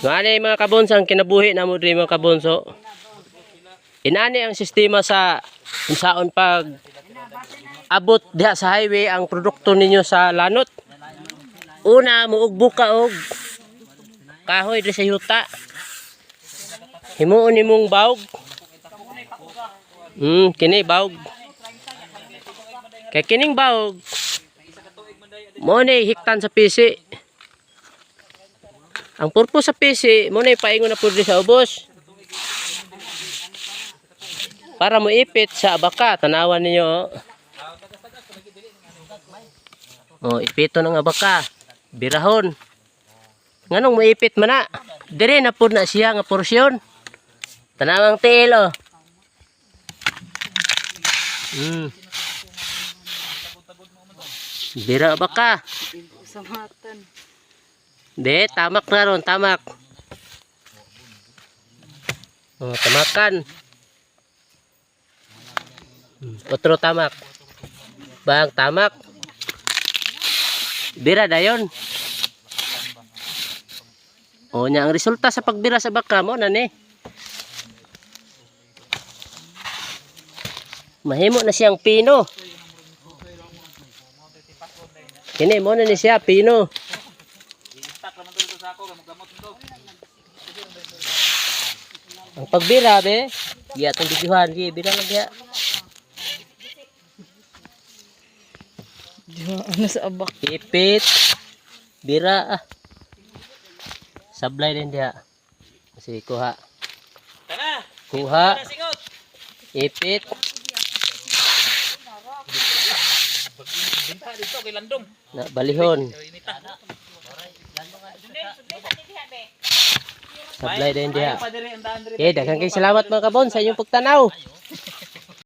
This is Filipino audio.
Ngani mga kabonso ang kinabuhi na mo diri mga kabonso. Inani ang sistema sa unsaon pag abot diha sa highway ang produkto ninyo sa lanot. Una muugbo ka og kahoy diri sa yuta. Himuon nimong bawg. Hmm, kini bawg. Kay kining bawg mo ni hiktan sa PC. Ang purpose sa PC, mo na ipaingon na pwede sa ubos. Para mo ipit sa abaka, tanawan ninyo. Oh, ipito ng abaka. Birahon. Nganong mo ipit man na? Dire na pud na siya nga porsyon. Tanawang tiil oh. Hmm. Bira abaka. Samatan. Di, tamak na ron, tamak. Oh, tamakan. Hmm, Otro tamak. Bang tamak. Bira dayon. O nya ang resulta sa pagbira sa baka mo na ni. Mahimo na siyang pino. Kini mo na ni siya pino. Ang pagbira be, di atong bidyuhan, di bira lang diha. Diyo, ano sa abak? Ipit, bira ah. Sablay din diha. Kasi kuha. Tara, Kuha, ipit. Binta dito kay Landong. Na balihon. Sablay din diha. Okay, daghang kay salamat mga kabon sa inyong pagtanaw.